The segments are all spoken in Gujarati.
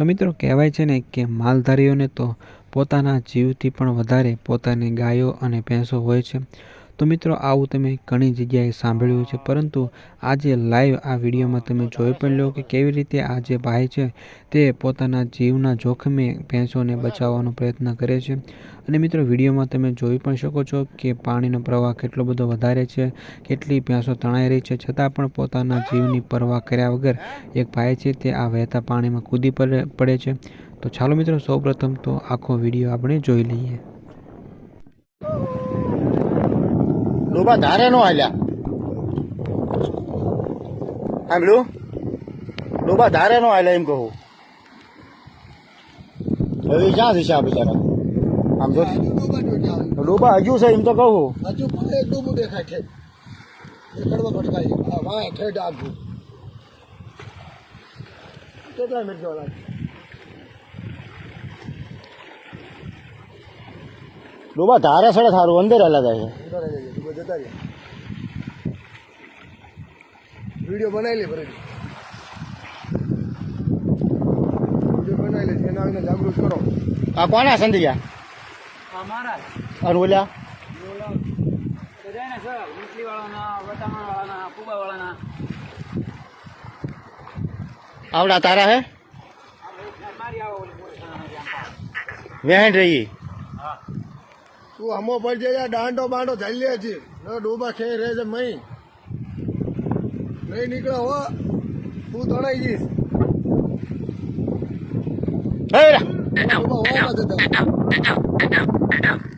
તો મિત્રો કહેવાય છે ને કે માલધારીઓને તો પોતાના જીવથી પણ વધારે પોતાની ગાયો અને ભેંસો હોય છે. તો મિત્રો, આવું તમે ઘણી જગ્યાએ સાંભળ્યું છે પરંતુ આજે લાઈવ આ વિડીયોમાં તમે જોઈ પણ લો કે કેવી રીતે આ જે ભાઈ છે, તે પોતાના જીવના જોખમે ભેંસોને બચાવવાનો પ્રયત્ન કરે છે. અને મિત્રો, વિડીયોમાં તમે જોઈ પણ શકો છો કે પાણીનો પ્રવાહ કેટલો બધો વધારે છે, કેટલી ભેંસો તણાઈ રહી છે. છતાં પણ પોતાના જીવની પરવા કર્યા વગર એક ભાઈ છે, તે આ વહેતા પાણીમાં કૂદી પડે છે. તો ચાલો મિત્રો, સૌપ્રથમ તો આખો વીડિયો આપણે જોઈ લઈએ. ડોબા ધારે નો હાલ્યા. સાંભળ્યું ડોબા ધારે નો હાલ્યા એમ કહું. હવે ક્યાં છે આ બિચારા? આમ જો ડોબા હજુ છે એમ તો કહું. હજુ પણ એક ડૂબું દેખાય છે. કડવા ભટકાઈ આ વાય ઠેઠ આગું કેટલા મિનિટ જેવા લાગે? ડોબા ધારે સડે સારું અંદર અલગ છે વીડિયો બનાવી લે બનાવી લે જાગૃત કરો. આ કોના સંધિયા? અને ઓલ્યા આવડા તારા હે? વેહેણ રહી. તું હમો પડી જાય દાંડો બાંડો ચાલી છે. ડૂબા ખેઈ રહે છે મહી. નહીં નીકળે હો. તું તણાઈ જઈશ. હે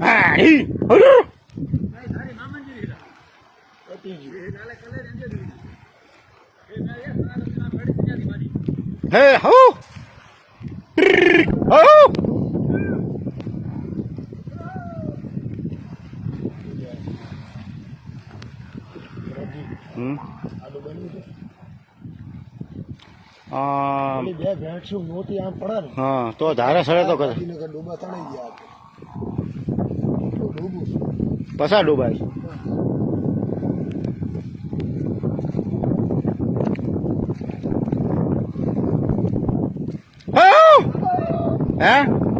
હા, હી, હરુ. હે હો હો હમ. આ, બે ભેંસું મોટી આમ પડે ને. હા તો ધારે સડે તો ગાંધીનગર ડૂબા તણાઈ ગયા ડૂબું પસા ડૂબાય હે?